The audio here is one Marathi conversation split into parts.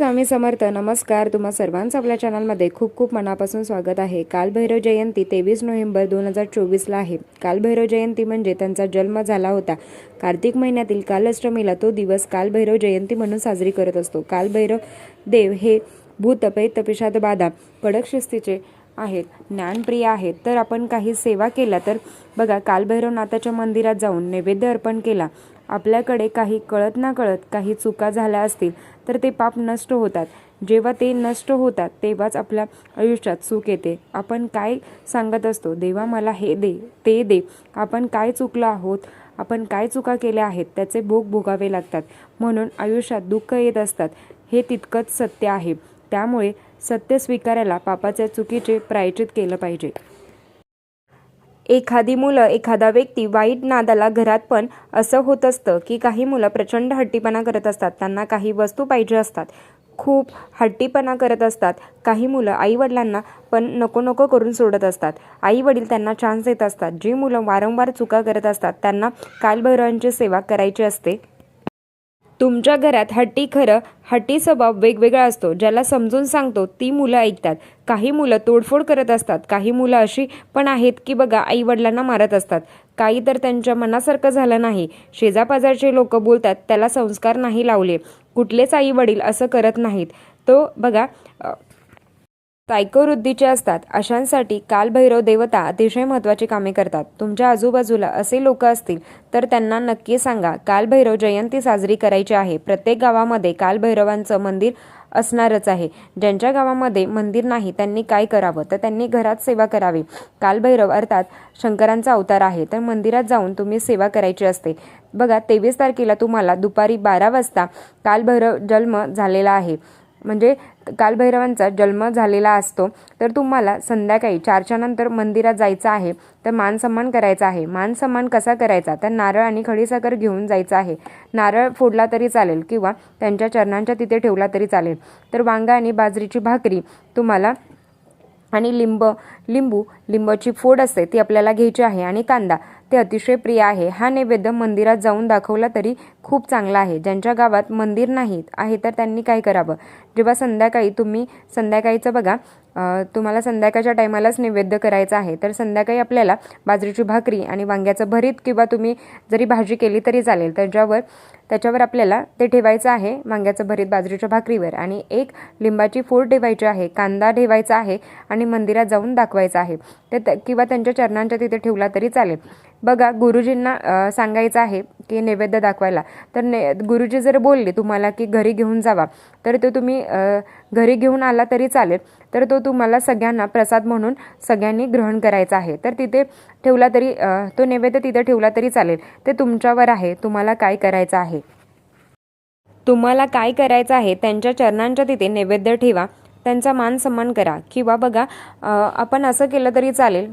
स्वामी समर्थ. नमस्कार. तुम्हा सर्वांचं आपल्या चॅनलमध्ये खूप खूप मनापासून स्वागत आहे. कालभैरव जयंती तेवीस नोव्हेंबर दोन हजार चोवीसला आहे. कालभैरव जयंती म्हणजे त्यांचा जन्म झाला होता. कार्तिक महिन्यातील कालअष्टमीला तो दिवस कालभैरव जयंती म्हणून साजरी करत असतो. कालभैरव देव हे भूत तपिशात बाधा कडक शिस्तीचे आहेत ज्ञानप्रिय आहेत. तर आपण काही सेवा केल्या तर बघा कालभैरवनाथाच्या मंदिरात जाऊन नैवेद्य अर्पण केला. आपल्याकडे काही कळत ना कळत काही चुका झाल्या असतील तर ते पाप नष्ट होतात. जेव्हा ते नष्ट होतात तेव्हाच आपल्या आयुष्यात सुख येते. आपण काय सांगत असतो? देवा मला हे दे ते दे. आपण काय चुकलो आहोत? आपण काय चुका केल्या आहेत? त्याचे भोग भोगावे लागतात. म्हणून आयुष्यात दुःख येत असतात. हे तितकंच सत्य आहे. त्यामुळे सत्य स्वीकारायला पापाच्या चुकीचे प्रायचित केलं पाहिजे. एखादी मुलं एखादा व्यक्ती वाईट नादाला घरात पण असं होत असतं की काही मुलं प्रचंड हट्टीपणा करत असतात. त्यांना काही वस्तू पाहिजे असतात. खूप हट्टीपणा करत असतात. काही मुलं आईवडिलांना पण नको नको करून सोडत असतात. आई वडील त्यांना चान्स देत असतात. जी मुलं वारंवार चुका करत असतात त्यांना कालभैरवांची सेवा करायची असते तुमच्या घरात हट्टी खरं हट्टी स्वभाव वेगवेगळा असतो. ज्याला समजून सांगतो ती मुलं ऐकतात. काही मुलं तोडफोड करत असतात. काही मुलं अशी पण आहेत की बघा आई वडिलांना मारत असतात. काही तर त्यांच्या मनासारखं झालं नाही. शेजापाजारचे लोक बोलतात त्याला संस्कार नाही लावले. कुठलेच आई वडील असं करत नाहीत. तो बघा अ, असतात अशांसाठी कालभैरव देवता अतिशय महत्त्वाची कामे करतात. तुमच्या आजूबाजूला असे लोक असतील तर त्यांना नक्की सांगा कालभैरव जयंती साजरी करायची आहे. प्रत्येक गावामध्ये कालभैरवांचं मंदिर असणारच आहे. ज्यांच्या गावामध्ये मंदिर नाही त्यांनी काय करावं? तर त्यांनी घरात सेवा करावी. कालभैरव अर्थात शंकरांचा अवतार आहे तर मंदिरात जाऊन तुम्ही सेवा करायची असते. बघा तेवीस तारखेला तुम्हाला दुपारी बारा वाजता कालभैरव जन्म झालेला आहे. म्हणजे कालभैरवांचा जन्म झालेला असतो. तर तुम्हाला संध्याकाळी चारच्या नंतर मंदिरात जायचं आहे तर मान सन्मान करायचा आहे. मान सन्मान कसा करायचा? तर नारळ आणि खडीसाखर घेऊन जायचं आहे. नारळ फोडला तरी चालेल किंवा त्यांच्या चरणांच्या तिथे ठेवला तरी चालेल. तर वांगा आणि बाजरीची भाकरी तुम्हाला आणि लिंब लिंबू लिंबाची फोड असते ती आपल्याला घ्यायची आहे. आणि कांदा ते अतिशय प्रिय आहे. हा नैवेद्य मंदिरात जाऊन दाखवला तरी खूप चांगला आहे. ज्यांच्या गावात मंदिर नाहीत आहे तर त्यांनी काय करावं? जेव्हा संध्याकाळी तुम्ही संध्याकाळीचं बघा तुम्हाला संध्याकाळच्या टायमालाच नैवेद्य करायचं आहे. तर संध्याकाळी आपल्याला बाजरीची भाकरी आणि वांग्याचं भरीत किंवा तुम्ही जरी भाजी केली तरी चालेल. त्याच्यावर त्याच्यावर आपल्याला ते ठेवायचं आहे वांग्याचं भरीत बाजरीच्या भाकरीवर. आणि एक लिंबाची फोड ठेवायची आहे कांदा ठेवायचा आहे आणि मंदिरात जाऊन दाखवायचा आहे. ते किंवा त्यांच्या चरणांच्या तिथे ठेवला तरी चालेल. बघा गुरुजींना सांगायचं आहे की नैवेद्य दाखवायला. तर ने गुरुजी जर बोलले तुम्हाला की घरी घेऊन जावा तर तो तुम्ही घरी घेऊन आला तरी चालेल. तर तो तुम्हाला सगळ्यांना प्रसाद म्हणून सगळ्यांनी ग्रहण करायचा आहे. तर तिथे ठेवला तरी तो नैवेद्य तिथे ठेवला तरी चालेल. ते तुमच्यावर आहे. तुम्हाला काय करायचं आहे? तुम्हाला काय करायचं आहे? त्यांच्या चरणांच्या तिथे नैवेद्य ठेवा. त्यांचा मान सन्मान करा. किंवा बघा आपण असं केलं तरी चालेल.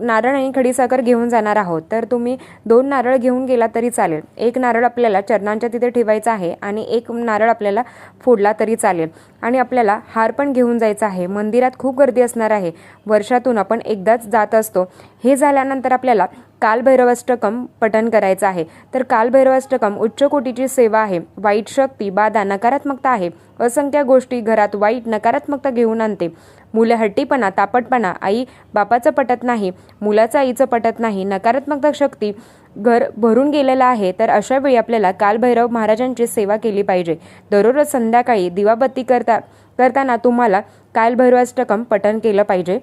नारळ आणि खडीसाखर घेऊन जाणार आहोत. तर तुम्ही दोन नारळ घेऊन गेला तरी चालेल. एक नारळ आपल्याला चरणांच्या तिथे ठेवायचा आहे आणि एक नारळ आपल्याला फोडला तरी चालेल. आणि आपल्याला हार पण घेऊन जायचा आहे. मंदिरात खूप गर्दी असणार आहे. वर्षातून आपण एकदाच जात असतो. हे झाल्यानंतर आपल्याला कालभैरवाष्टकम पठण करायचं आहे. तर कालभैरवाष्टकम उच्च कोटीची सेवा आहे. वाईट शक्ती बाधा नकारात्मकता आहे. असंख्य गोष्टी घरात वाईट नकारात्मकता घेऊन आणते. मुलं हट्टीपणा तापटपणा आई बापाचं पटत नाही मुलाचं आईचं पटत नाही नकारात्मकता शक्ती घर भरून गेलेलं आहे तर अशावेळी आपल्याला कालभैरव महाराजांची सेवा केली पाहिजे. दररोज संध्याकाळी दिवाबत्ती करता करताना तुम्हाला कालभैरवाष्टकम पठण केलं पाहिजे.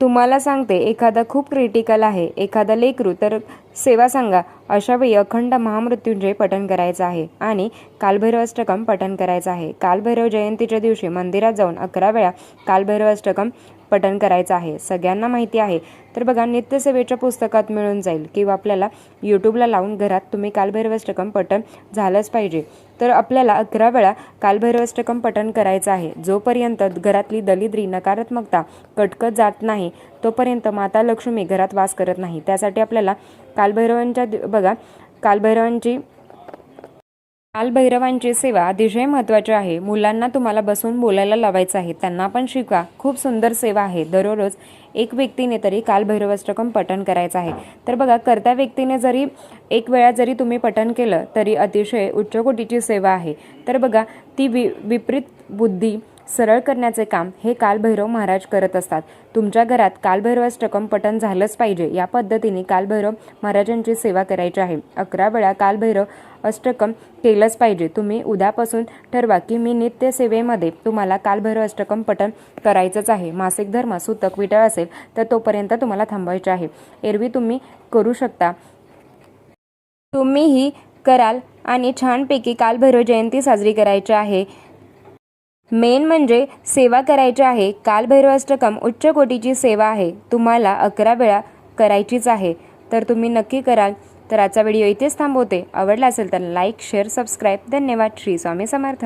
तुम्हाला सांगते एखादा खूप क्रिटिकल आहे एखादा लेकरू तर सेवा सांगा. अशावेळी अखंड महामृत्युंजय पठण करायचं आहे आणि कालभैरवाष्टकम पठण करायचं आहे. कालभैरव जयंतीच्या दिवशी मंदिरात जाऊन अकरा वेळा कालभैरवाष्टकम पठण करायचं आहे. सगळ्यांना माहिती आहे. तर बघा नित्यसेवेच्या पुस्तकात मिळून जाईल किंवा आपल्याला यूट्यूबला लावून घरात तुम्ही कालभैरवाष्टकम पठण झालंच पाहिजे. तर आपल्याला अकरा वेळा कालभैरवाष्टकम पठण करायचं आहे. जोपर्यंत घरातली दलिद्री नकारात्मकता कटकत जात नाही तोपर्यंत माता लक्ष्मी घरात वास करत नाही. त्यासाठी आपल्याला कालभैरवांच्या बघा कालभैरवांची कालभैरवांची सेवा अतिशय महत्त्वाची आहे. मुलांना तुम्हाला बसून बोलायला लावायचं आहे. त्यांना पण शिका. खूप सुंदर सेवा आहे. दररोज एक व्यक्तीने तरी कालभैरवाष्टकम पठण करायचं आहे. तर बघा करत्या व्यक्तीने जरी एक वेळा जरी तुम्ही पठण केलं तरी अतिशय उच्चकोटीची सेवा आहे. तर बघा ती वि विपरीत बुद्धी सरळ करण्याचे काम हे कालभैरव महाराज करत असतात. तुमच्या घरात कालभैरवाष्टकम पठण झालंच पाहिजे या पद्धतीने कालभैरव महाराजांची सेवा करायची आहे. अकरा वेळा कालभैरव अष्टकम केलंच पाहिजे. तुम्ही उद्यापासून ठरवा की मी नित्य सेवेमध्ये तुम्हाला कालभैरव अष्टकम पठण करायचंच आहे. मासिक धर्म सुतक विटळ असेल तर तोपर्यंत तुम्हाला थांबवायचे आहे. एरवी तुम्ही करू शकता. तुम्हीही कराल आणि छानपैकी कालभैरव जयंती साजरी करायची आहे. मेन म्हणजे सेवा करायची आहे कालभैरवाष्टकम उच्च कोटीची सेवा आहे तुम्हाला अकरा वेळा करायचीच आहे. तर तुम्ही नक्की कराल. तर आजचा व्हिडिओ इथेच थांबवते. आवडला असेल तर लाईक शेअर सबस्क्राईब. धन्यवाद. श्री स्वामी समर्थ.